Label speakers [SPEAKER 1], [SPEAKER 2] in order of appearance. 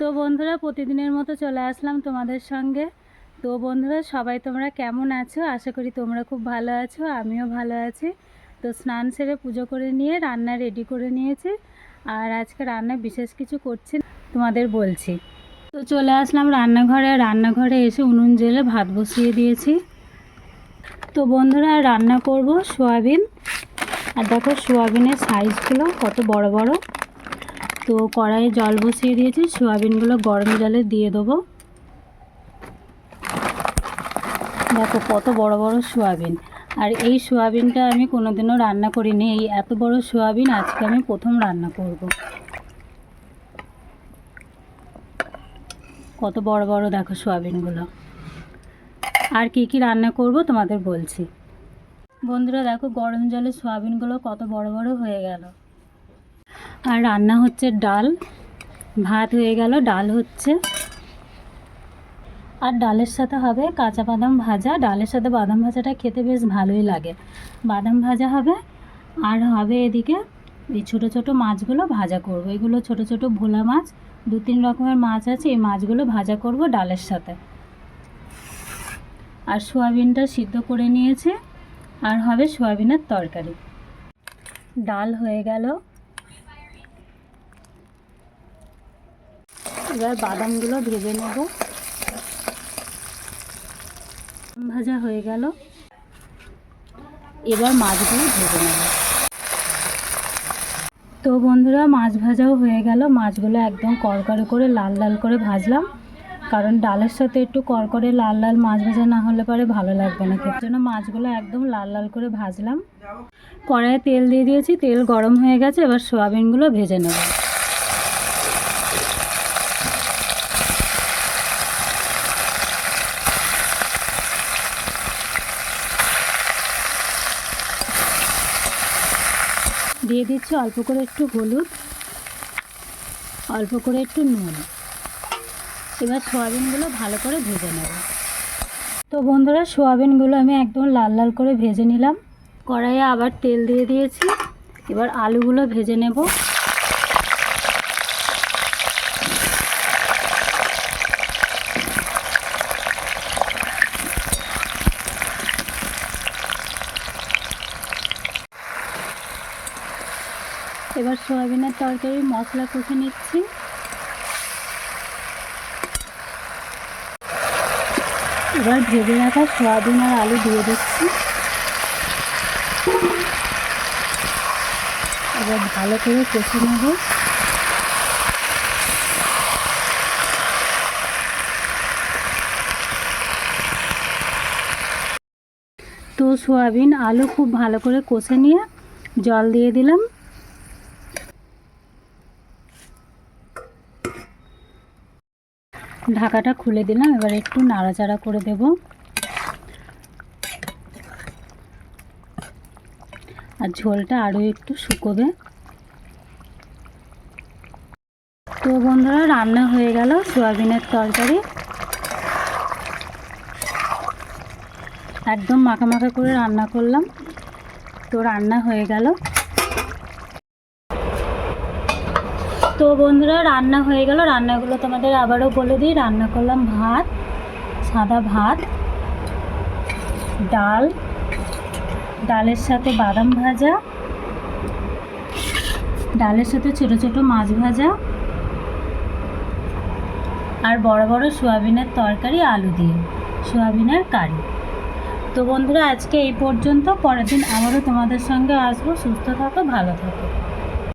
[SPEAKER 1] তো বন্ধুরা, প্রতিদিনের মতো চলে আসলাম তোমাদের সঙ্গে। তো বন্ধুরা, সবাই তোমরা কেমন আছো? আশা করি তোমরা খুব ভালো আছো, আমিও ভালো আছি। তো স্নান সেরে পুজো করে নিয়ে রান্না রেডি করে নিয়েছি, আর আজকে রান্না বিশেষ কিছু করছি তোমাদের বলছি। তো চলে আসলাম রান্নাঘরে রান্নাঘরে এসে উনুন জেলে ভাত বসিয়ে দিয়েছি। তো বন্ধুরা রান্না করব সোয়াবিন। আর দেখো সোয়াবিনের সাইজগুলো কত বড় বড়। তো কড়াইয়ে জল বসিয়ে দিয়েছি, সোয়াবিনগুলো গরম জলে দিয়ে দেবো। দেখো কত বড় বড় সোয়াবিন। আর এই সোয়াবিনটা আমি কোনোদিনও রান্না করিনি, এই এত বড় সোয়াবিন আজকে আমি প্রথম রান্না করব। কত বড় বড় দেখো সোয়াবিনগুলো। আর কি কি রান্না করব তোমাদের বলছি। বন্ধুরা দেখো গরম জলে সোয়াবিনগুলো কত বড় বড় হয়ে গেল। আর রান্না হচ্ছে ডাল। ভাত হয়ে গেল, ডাল হচ্ছে। আর ডালের সাথে হবে কাঁচা বাদাম ভাজা। ডালের সাথে বাদাম ভাজাটা খেতে বেশ ভালোই লাগে। বাদাম ভাজা হবে, আর হবে এদিকে এই ছোটো ছোটো মাছগুলো ভাজা করব। এগুলো ছোটো ছোটো ভোলা মাছ, দু তিন রকমের মাছ আছে, এই মাছগুলো ভাজা করব ডালের সাথে। আর সোয়াবিনটা সিদ্ধ করে নিয়েছে, আর হবে সোয়াবিনের তরকারি। ডাল হয়ে গেল। এবার বাদামগুলো ভেজে নেব। ভাজা হয়ে গেল। এবার মাছগুলো ভেজে নেব। তো বন্ধুরা, মাছ ভাজাও হয়ে গেল। মাছগুলো একদম করকরে করে লাল লাল করে ভাজলাম। কারণ ডালের সাথে একটু করকরে লাল লাল মাছ ভাজা না হলে পরে ভালো লাগবে না খেতে। জন্য মাছগুলো একদম লাল লাল করে ভাজলাম। কড়াইয়ে তেল দিয়ে দিয়েছি। তেল গরম হয়ে গেছে। এবার সোয়াবিনগুলো ভেজে নেব। দিয়ে দিচ্ছি অল্প করে একটু হলুদ, অল্প করে একটু নুন। এবার সোয়াবিনগুলো ভালো করে ভেজে নেব। তো বন্ধুরা, সোয়াবিনগুলো আমি একদম লাল লাল করে ভেজে নিলাম। কড়াইয়ে আবার তেল দিয়ে দিয়েছি। এবার আলুগুলো ভেজে নেব। এবার সোয়াবিনের তরকারি, মশলা কষে নিচ্ছি। এবার ভেজে রাখা সোয়াবিন আর আলু দিয়ে দিচ্ছি। এবার ভালো করে কষে নেব। তো সোয়াবিন, আলু খুব ভালো করে কষে নিয়ে জল দিয়ে দিলাম। ঢাকাটা খুলে দিলাম, এবার একটু নাড়াচাড়া করে দেব। আর ঝোলটা আরও একটু শুকোবে। তো বন্ধুরা, রান্না হয়ে গেল সোয়াবিনের তরকারি। একদম মাখা মাখা করে রান্না করলাম। তো রান্না হয়ে গেল। তো বন্ধুরা, রান্না হয়ে গেল। রান্নাগুলো তোমাদের আবারও বলে দিই। রান্না করলাম ভাত, সাদা ভাত, ডাল, ডালের সাথে বাদাম ভাজা, ডালের সাথে ছোট ছোট মাছ ভাজা, আর বড় বড় সোয়াবিনের তরকারি, আলু দিয়ে, সোয়াবিনের কারি। তো বন্ধুরা, আজকে এই পর্যন্ত। পরের দিন আবারও তোমাদের সঙ্গে আসব। সুস্থ থাকো, ভালো থাকো।